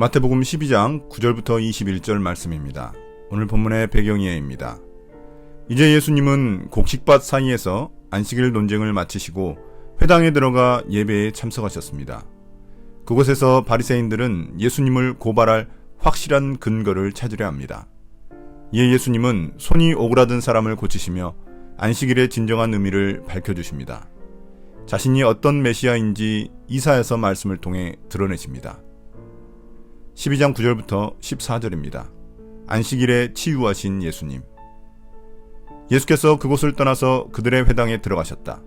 마태복음 12장 9절부터 21절 말씀입니다. 오늘 본문의 배경이에입니다. 이제 예수님은 곡식밭 사이에서 안식일 논쟁을 마치시고 회당에 들어가 예배에 참석하셨습니다. 그곳에서 바리새인들은 예수님을 고발할 확실한 근거를 찾으려 합니다. 이에 예수님은 손이 오그라든 사람을 고치시며 안식일의 진정한 의미를 밝혀주십니다. 자신이 어떤 메시아인지 이사에서 말씀을 통해 드러내십니다. 12장 9절부터 14절입니다. 안식일에 치유하신 예수님. 예수께서 그곳을 떠나서 그들의 회당에 들어가셨다.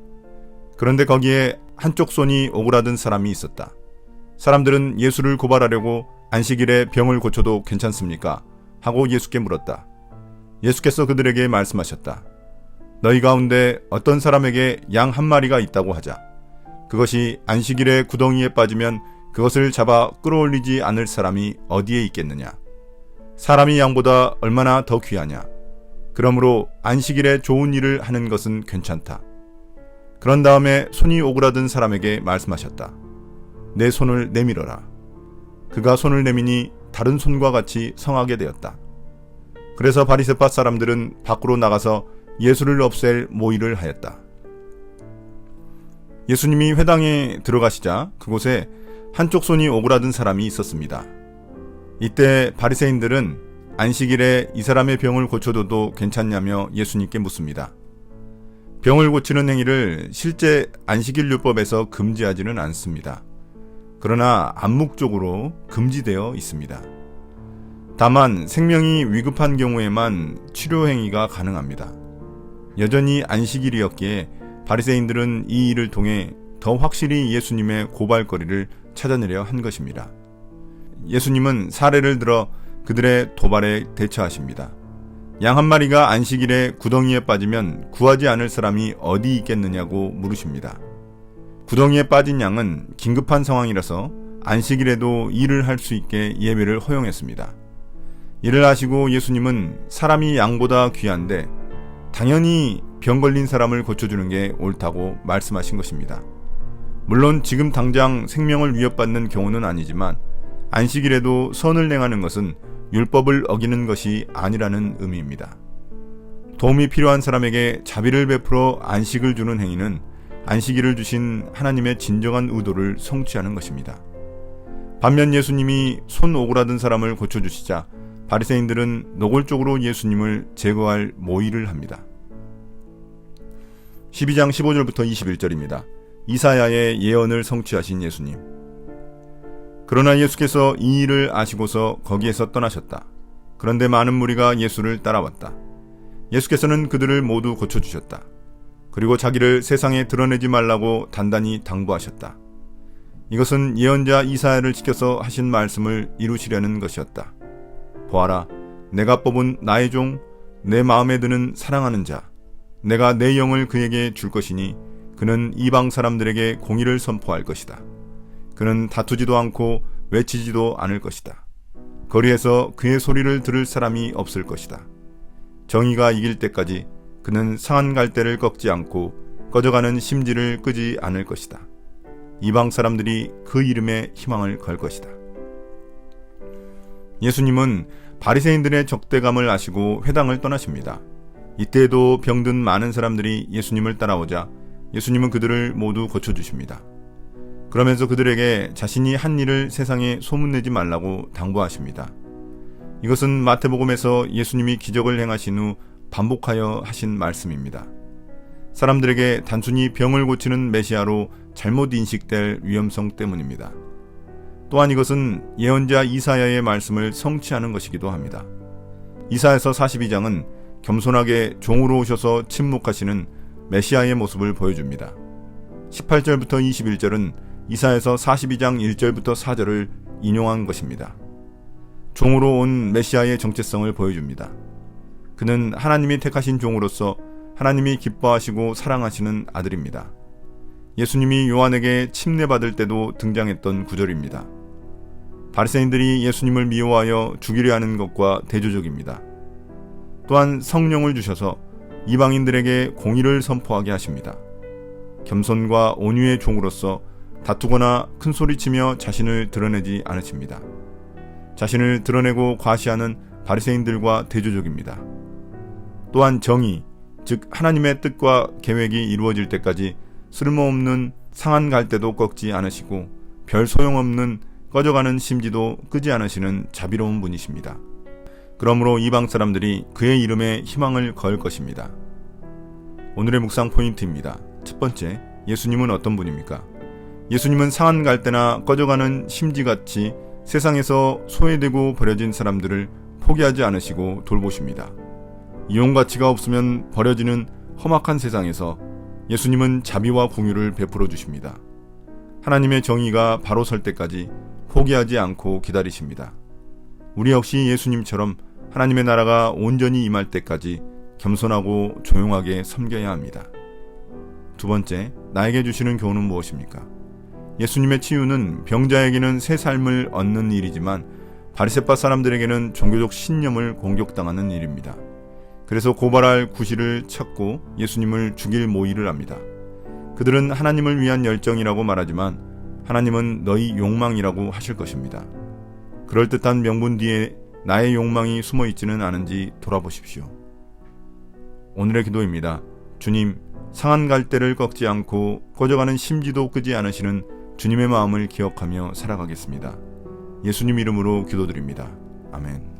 그런데 거기에 한쪽 손이 오그라든 사람이 있었다. 사람들은 예수를 고발하려고 안식일에 병을 고쳐도 괜찮습니까? 하고 예수께 물었다. 예수께서 그들에게 말씀하셨다. 너희 가운데 어떤 사람에게 양 한 마리가 있다고 하자. 그것이 안식일에 구덩이에 빠지면 그것을 잡아 끌어올리지 않을 사람이 어디에 있겠느냐? 사람이 양보다 얼마나 더 귀하냐? 그러므로 안식일에 좋은 일을 하는 것은 괜찮다. 그런 다음에 손이 오그라든 사람에게 말씀하셨다. 내 손을 내밀어라. 그가 손을 내미니 다른 손과 같이 성하게 되었다. 그래서 바리새파 사람들은 밖으로 나가서 예수를 없앨 모의를 하였다. 예수님이 회당에 들어가시자 그곳에 한쪽 손이 오그라든 사람이 있었습니다. 이때 바리새인들은 안식일에 이 사람의 병을 고쳐둬도 괜찮냐며 예수님께 묻습니다. 병을 고치는 행위를 실제 안식일 율법에서 금지하지는 않습니다. 그러나 암묵적으로 금지되어 있습니다. 다만 생명이 위급한 경우에만 치료 행위가 가능합니다. 여전히 안식일이었기에 바리새인들은 이 일을 통해 더 확실히 예수님의 고발거리를 찾아내려 한 것입니다. 예수님은 사례를 들어 그들의 도발에 대처하십니다. 양 한 마리가 안식일에 구덩이에 빠지면 구하지 않을 사람이 어디 있겠느냐고 물으십니다. 구덩이에 빠진 양은 긴급한 상황이라서 안식일에도 일을 할 수 있게 예배를 허용했습니다. 이를 아시고 예수님은 사람이 양보다 귀한데 당연히 병 걸린 사람을 고쳐주는 게 옳다고 말씀하신 것입니다. 물론 지금 당장 생명을 위협받는 경우는 아니지만 안식일에도 선을 행하는 것은 율법을 어기는 것이 아니라는 의미입니다. 도움이 필요한 사람에게 자비를 베풀어 안식을 주는 행위는 안식일을 주신 하나님의 진정한 의도를 성취하는 것입니다. 반면 예수님이 손 오그라든 사람을 고쳐주시자 바리새인들은 노골적으로 예수님을 제거할 모의를 합니다. 12장 15절부터 21절입니다. 이사야의 예언을 성취하신 예수님. 그러나 예수께서 이 일을 아시고서 거기에서 떠나셨다. 그런데 많은 무리가 예수를 따라왔다. 예수께서는 그들을 모두 고쳐주셨다. 그리고 자기를 세상에 드러내지 말라고 단단히 당부하셨다. 이것은 예언자 이사야를 지켜서 하신 말씀을 이루시려는 것이었다. 보아라, 내가 뽑은 나의 종, 내 마음에 드는 사랑하는 자, 내가 내 영을 그에게 줄 것이니 그는 이방 사람들에게 공의를 선포할 것이다. 그는 다투지도 않고 외치지도 않을 것이다. 거리에서 그의 소리를 들을 사람이 없을 것이다. 정의가 이길 때까지 그는 상한 갈대를 꺾지 않고 꺼져가는 심지를 끄지 않을 것이다. 이방 사람들이 그 이름에 희망을 걸 것이다. 예수님은 바리새인들의 적대감을 아시고 회당을 떠나십니다. 이때에도 병든 많은 사람들이 예수님을 따라오자 예수님은 그들을 모두 고쳐주십니다. 그러면서 그들에게 자신이 한 일을 세상에 소문내지 말라고 당부하십니다. 이것은 마태복음에서 예수님이 기적을 행하신 후 반복하여 하신 말씀입니다. 사람들에게 단순히 병을 고치는 메시아로 잘못 인식될 위험성 때문입니다. 또한 이것은 예언자 이사야의 말씀을 성취하는 것이기도 합니다. 이사에서 42장은 겸손하게 종으로 오셔서 침묵하시는 메시아의 모습을 보여줍니다. 18절부터 21절은 이사에서 42장 1절부터 4절을 인용한 것입니다. 종으로 온 메시아의 정체성을 보여줍니다. 그는 하나님이 택하신 종으로서 하나님이 기뻐하시고 사랑하시는 아들입니다. 예수님이 요한에게 침례받을 때도 등장했던 구절입니다. 바리새인들이 예수님을 미워하여 죽이려 하는 것과 대조적입니다. 또한 성령을 주셔서 이방인들에게 공의를 선포하게 하십니다. 겸손과 온유의 종으로서 다투거나 큰 소리치며 자신을 드러내지 않으십니다. 자신을 드러내고 과시하는 바리새인들과 대조적입니다. 또한 정의, 즉 하나님의 뜻과 계획이 이루어질 때까지 쓸모없는 상한 갈대도 꺾지 않으시고 별 소용없는 꺼져가는 심지도 끄지 않으시는 자비로운 분이십니다. 그러므로 이방 사람들이 그의 이름에 희망을 걸 것입니다. 오늘의 묵상 포인트입니다. 첫 번째, 예수님은 어떤 분입니까? 예수님은 상한 갈대나 꺼져가는 심지같이 세상에서 소외되고 버려진 사람들을 포기하지 않으시고 돌보십니다. 이용 가치가 없으면 버려지는 험악한 세상에서 예수님은 자비와 공유를 베풀어 주십니다. 하나님의 정의가 바로 설 때까지 포기하지 않고 기다리십니다. 우리 역시 예수님처럼 하나님의 나라가 온전히 임할 때까지 겸손하고 조용하게 섬겨야 합니다. 두 번째, 나에게 주시는 교훈은 무엇입니까? 예수님의 치유는 병자에게는 새 삶을 얻는 일이지만 바리새파 사람들에게는 종교적 신념을 공격당하는 일입니다. 그래서 고발할 구실을 찾고 예수님을 죽일 모의를 합니다. 그들은 하나님을 위한 열정이라고 말하지만 하나님은 너희 욕망이라고 하실 것입니다. 그럴듯한 명분 뒤에 나의 욕망이 숨어 있지는 않은지 돌아보십시오. 오늘의 기도입니다. 주님, 상한 갈대를 꺾지 않고 꺼져가는 심지도 끄지 않으시는 주님의 마음을 기억하며 살아가겠습니다. 예수님 이름으로 기도드립니다. 아멘.